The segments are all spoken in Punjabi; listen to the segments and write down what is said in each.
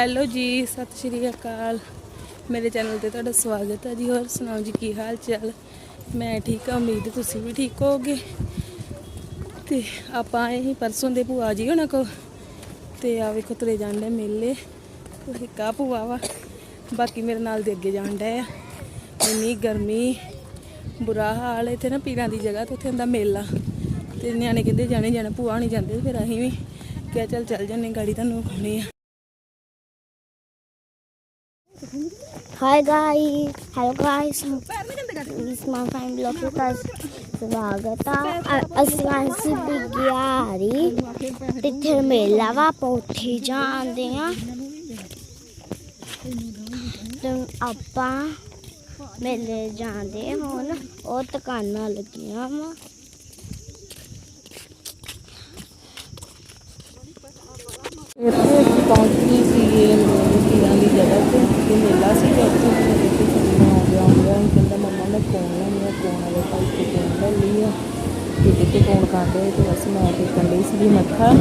ਹੈਲੋ ਜੀ, ਸਤਿ ਸ਼੍ਰੀ ਅਕਾਲ। ਮੇਰੇ ਚੈਨਲ ਤੇ ਤੁਹਾਡਾ ਸਵਾਗਤ ਹੈ ਜੀ। ਹੋਰ ਸੁਣਾਓ ਜੀ, ਕੀ ਹਾਲ ਚਾਲ? ਮੈਂ ਠੀਕ ਹਾਂ, ਉਮੀਦ ਤੁਸੀਂ ਵੀ ਠੀਕ ਹੋਗੇ ਤੇ ਆਪਾਂ ਆਏ ਪਰਸੋਂ ਦੇ ਭੂਆ ਜੀ ਉਹਨਾਂ ਕੋ ਤੇ ਆ ਵੇਖੋ, ਤੁਰੇ ਜਾਂਦੇ ਮੇਲੇ। ਤੇ ਕਾ ਭੂਆ ਵਾ। ਬਾਕੀ ਮੇਰੇ ਨਾਲ ਦੇ ਅੱਗੇ ਜਾਣ ਡਏ ਆ। ਇੰਨੀ ਗਰਮੀ, ਬੁਰਾ ਹਾਲ। ਇੱਥੇ ਨਾ ਪੀਰਾਂ ਦੀ ਜਗ੍ਹਾ ਤੇ ਉੱਥੇ ਹੁੰਦਾ ਮੇਲਾ। ਤੇ ਨਿਆਣੇ ਕਹਿੰਦੇ ਜਾਣੇ ਜਾਣਾ, ਭੂਆ ਨਹੀਂ ਜਾਂਦੇ ਫਿਰ ਅਸੀਂ ਵੀ ਕਿਹਾ ਚੱਲ ਚੱਲ ਜੰਨੇ ਗਾੜੀ ਤੁਹਾਨੂੰ ਵਿਖਾਉਣੀ ਆ Hi guys, hello guys. This my fine blog guys. ਸਵਾਗਤ ਆ ਅ- ਅਸੀਂ ਸੀ ਬਿਗਿਆਰੀ ਤਿੱਥੇ ਮੇਲਾ ਵਾ ਆਪਾਂ ਉੱਥੇ ਜਾਂਦੇ ਆ ਤੇ ਆਪਾਂ ਮੇਲੇ ਜਾਂਦੇ ਹੁਣ ਉਹ ਦੁਕਾਨਾਂ ਲੱਗੀਆਂ ਵਾ ਇੱਥੇ ਅਸੀਂ ਪਹੁੰਚ ਗਏ ਸੀ ਇਹ ਪੀਰਾਂ ਦੀ ਜਗ੍ਹਾ ਤੇ ਇਹ ਮੇਲਾ ਸੀ ਉੱਥੇ ਮੇਰੇ ਤੇ ਕੁੜੀਆਂ ਆਉਂਦੀਆਂ ਆਉਂਦੀਆਂ ਸੀ ਕਹਿੰਦਾ ਮੰਮਾ ਮੈਂ ਕੋਣ ਲੈਣੀ ਆ ਕੋਣ ਵਾਲੇ ਭਾਈ ਤੋਂ ਕੋਣ ਲੈ ਲਈ ਆ ਤੇ ਕਿਤੇ ਕੋਣ ਕਰਦੇ ਤੇ ਬਸ ਮੈਂ ਤੇ ਕੰਡੇ ਸੀ ਮੱਥਾ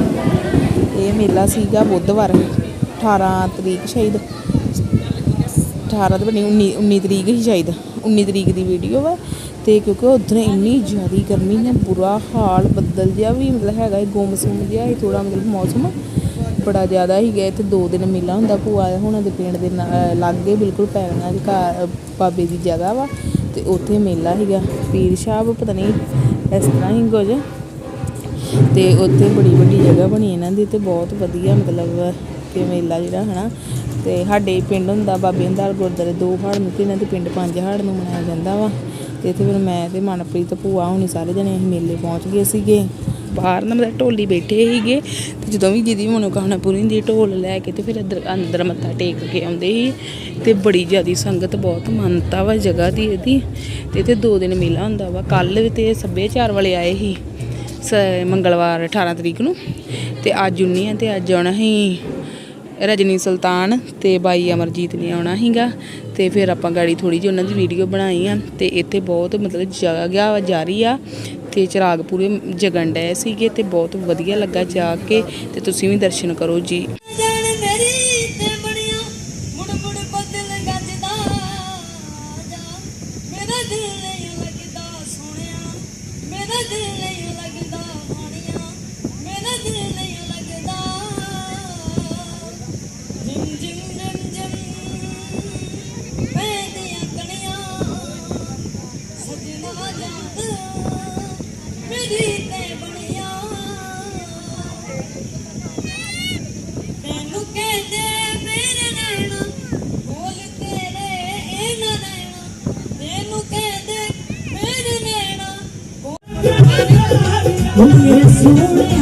ਇਹ ਮੇਲਾ ਸੀਗਾ ਬੁੱਧਵਾਰ 18 ਤਰੀਕ ਸ਼ਾਇਦ 18 ਤੇ ਬਣੀ 19 19 ਤਰੀਕ ਹੀ ਸ਼ਾਇਦ 19 ਤਰੀਕ ਦੀ ਵੀਡੀਓ ਵਾ ਤੇ ਕਿਉਂਕਿ ਉਧਰ ਇੰਨੀ ਜ਼ਿਆਦੀ ਗਰਮੀ ਹੈ ਬੁਰਾ ਹਾਲ, ਬੱਦਲ ਜਿਹਾ ਵੀ ਮਤਲਬ ਹੈਗਾ ਇਹ ਗੁੰਮਸੁੰਮ ਜਿਹਾ ਇਹ ਥੋੜਾ ਮਤਲਬ ਮੌਸਮ। ਬੜਾ ਜ਼ਿਆਦਾ ਸੀਗਾ, ਇੱਥੇ ਦੋ ਦਿਨ ਮੇਲਾ ਹੁੰਦਾ ਭੂਆ ਹੁਣਾਂ ਦੇ ਪਿੰਡ ਦੇ ਲਾਗੇ ਬਿਲਕੁਲ ਪੈਰਾਂ ਦੇ ਘਰ ਬਾਬੇ ਦੀ ਜਗ੍ਹਾ ਵਾ, ਤੇ ਉੱਥੇ ਮੇਲਾ ਸੀਗਾ, ਪੀਰ ਸਾਹਿਬ ਪਤਾ ਨਹੀਂ ਇਸ ਤਰ੍ਹਾਂ ਹੀ ਕੁਝ। ਤੇ ਉੱਥੇ ਬੜੀ ਵੱਡੀ ਜਗ੍ਹਾ ਬਣੀ ਇਹਨਾਂ ਦੀ, ਤੇ ਬਹੁਤ ਵਧੀਆ ਮਤਲਬ ਕਿ ਮੇਲਾ ਜਿਹੜਾ ਹਨਾ, ਤੇ ਸਾਡੇ ਪਿੰਡ ਹੁੰਦਾ ਬਾਬੇ ਹੰਦਾਲ ਗੁਰਦੁਆਰੇ, ਦੋ ਹਾੜ ਨੂੰ ਤੇ ਇਹਨਾਂ ਦੇ ਪਿੰਡ, ਪੰਜ ਹਾੜ ਨੂੰ ਮਨਾਇਆ ਜਾਂਦਾ ਵਾ। ਤੇ ਇੱਥੇ ਫਿਰ ਮੈਂ ਤੇ ਮਨਪ੍ਰੀਤ ਭੂਆ ਹੁਣੀ ਸਾਰੇ ਜਣੇ ਅਸੀਂ ਮੇਲੇ ਪਹੁੰਚ ਗਏ ਸੀਗੇ। ਬਾਹਰ ਨਾ ਮਤਲਬ ਢੋਲੀ ਬੈਠੇ ਸੀਗੇ ਤੇ ਜਦੋਂ ਵੀ ਜਿਹਦੀ ਮਨੋਕਾਮਨਾ ਪੂਰੀ ਹੁੰਦੀ ਢੋਲ ਲੈ ਕੇ ਤੇ ਫਿਰ ਅੰਦਰ ਅੰਦਰ ਮੱਥਾ ਟੇਕ ਕੇ ਆਉਂਦੇ ਸੀ ਤੇ ਬੜੀ ਜ਼ਿਆਦੀ ਸੰਗਤ ਬਹੁਤ ਮੰਨਤਾ ਵਾ ਜਗ੍ਹਾ ਦੀ ਇਹਦੀ ਤੇ ਇੱਥੇ ਦੋ ਦਿਨ ਮੇਲਾ ਹੁੰਦਾ ਵਾ। ਕੱਲ ਤੇ ਸੱਭਿਆਚਾਰ ਵਾਲੇ ਆਏ ਸੀ ਸ- ਮੰਗਲਵਾਰ 18 ਤਰੀਕ ਨੂੰ ਤੇ ਅੱਜ 19 ਆ ਤੇ ਅੱਜ ਆਉਣਾ ਸੀ ਰਜਨੀ ਸੁਲਤਾਨ ਤੇ ਬਾਈ ਅਮਰਜੀਤ ਨੇ ਆਉਣਾ ਸੀਗਾ ਤੇ ਫਿਰ ਆਪਾਂ ਗਾੜੀ ਥੋੜੀ ਜਿਹੀ ਉਹਨਾਂ ਦੀ ਵੀਡੀਓ ਬਣਾਈ ਆ ਤੇ ਇੱਥੇ ਬਹੁਤ ਮਤਲਬ ਜਗ੍ਹਾ ਵਾ, ਜਾਰੀ ਆ ਤੇ ਚਿਰਾਗ ਪੂਰੇ ਜਗਣ ਡਏ ਸੀਗੇ ਤੇ ਬਹੁਤ ਵਧੀਆ ਲੱਗਾ ਜਾ ਕੇ ਤੇ ਤੁਸੀਂ ਵੀ ਦਰਸ਼ਨ ਕਰੋ ਜੀ। ਮੇਰਾ ਦਿਲ ਨਹੀਂ ਲੱਗਦਾ ਸੋਹਣਿਆ ਮੇਰਾ ਦਿਲ conheço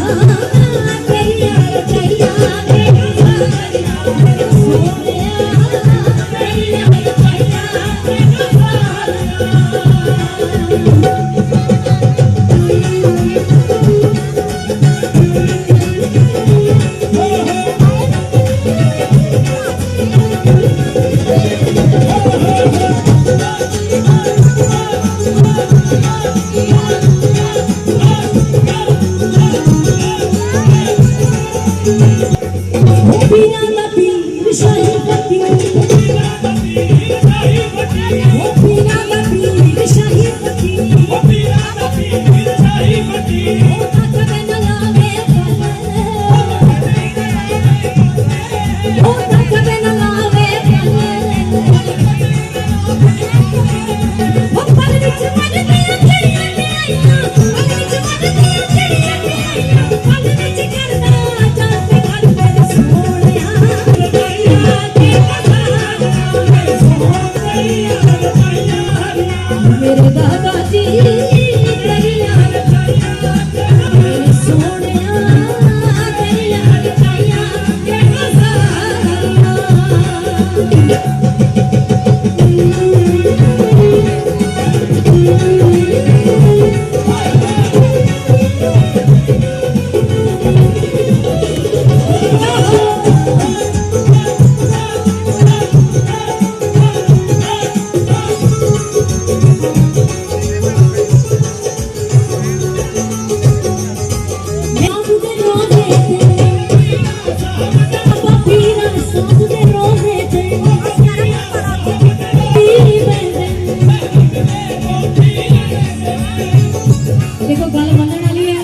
ਮੰਗਣ ਵਾਲੀ ਹੈ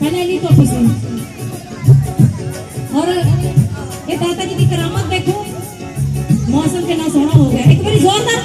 ਪਹਿਲੇ ਨਹੀਂ ਧੁੱਪ ਔਰ ਇਹ ਦਾਤਾ ਜੀ ਦੀ ਕਰਾਮਤ ਦੇਖੋ ਮੌਸਮ ਕਿੰਨਾ ਸੋਹਣਾ ਹੋ ਗਿਆ ਇੱਕ ਵਾਰੀ ਜ਼ੋਰਦਾਰ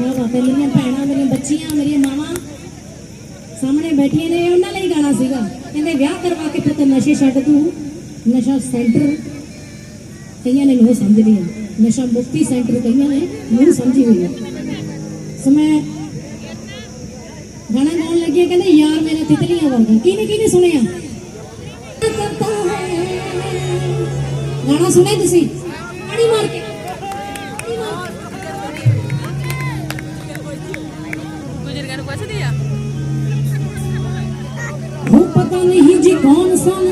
ਹੋਵਾ ਮੇਰੀਆਂ ਭੈਣਾਂ, ਮੇਰੀਆਂ ਬੱਚੀਆਂ, ਮੇਰੀਆਂ ਮਾਵਾਂ ਸਾਹਮਣੇ ਬੈਠੀਆਂ ਨੇ, ਉਹਨਾਂ ਲਈ ਗਾਣਾ ਸੀਗਾ। ਕਹਿੰਦੇ, ਵਿਆਹ ਕਰਵਾ ਕੇ ਪੁੱਤ ਨਸ਼ੇ ਛੱਡ ਤੂੰ। ਨਸ਼ਾ ਸੈਂਟਰ ਕਈਆਂ ਨੇ ਨਹੀਂ ਸਮਝਦੀ ਨਸ਼ਾ ਮੁਕਤੀ ਸੈਂਟਰ ਕਈਆਂ ਨੇ ਨਹੀਂ ਸਮਝੀ ਹੋਈ ਹੈ ਸਮੇ ਗਾਣਾ ਗਾਉਣ ਲੱਗੇ ਕਹਿੰਦੇ, ਯਾਰ ਮੇਰੇ ਤਿਤਲੀਆਂ ਵਰਗਾ ਕਿਹਨੇ ਕਿਹਨੇ ਸੁਣਿਆ? ਗਾਣਾ ਸੁਣੇ ਤੁਸੀਂ?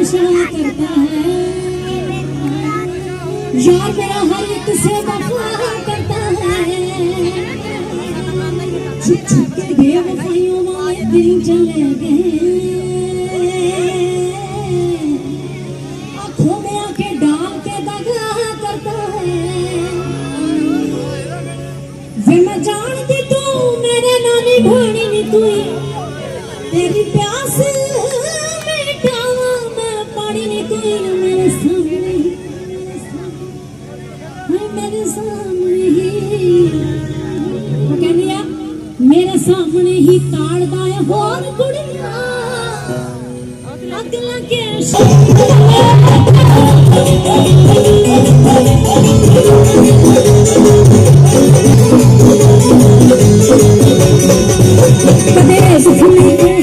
ਇਸ਼ਾਰਾ ਕਰਦਾ ਹੈ ਯਾਰ ਮੇਰਾ ਹਰ ਇੱਕ ਸੇ ਵਫਾ ਕਰਦਾ ਹੈ। ਛਿਪ ਛਿਪ ਕੇ ਗਏ ਵਫਾਈਆਂ ਵਾਲੇ ਦਿਨ ਚਲੇ ਗਏ। ਅੱਖੋਂ ਮੇ ਆਕੇ ਡਾਲ ਕੇ ਦਗਾ ਕਰਦਾ ਹੈ। ਵੇ ਮੈਂ ਜਾਣਦੀ ਤੂੰ ਮੇਰੇ ਨਾਲ ਨਿਭਾਣੀ ਨਹੀਂ ਤੂੰ ਤੇਰੀ ਪਿਆਸ ਮੇਰੇ ਸਾਹਮਣੇ ਹੀ ਤਾੜਦਾ ਹੈ ਹੋਰ ਕੁੜੀਆਂ। ਅੱਗ ਲੱਗੇ ਕਦੇ ਸੁਣ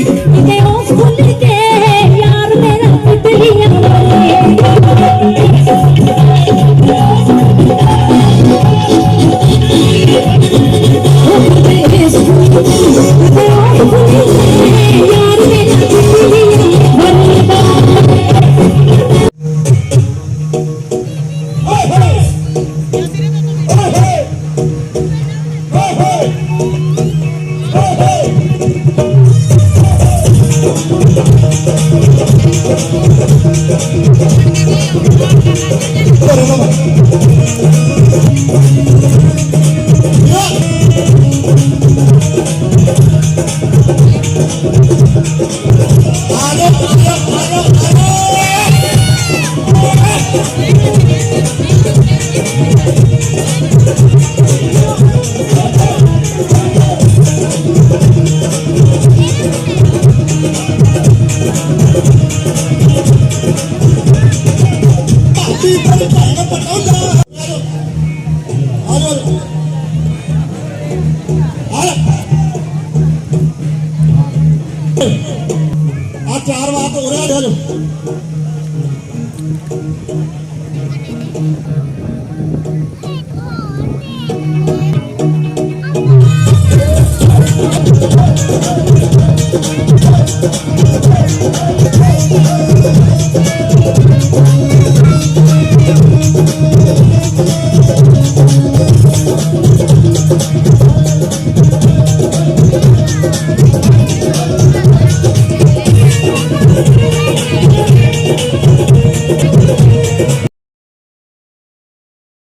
ਆ ਚਾਰ ਵਾਰ ਹੋ ਰਿਹਾ ਢੋਲ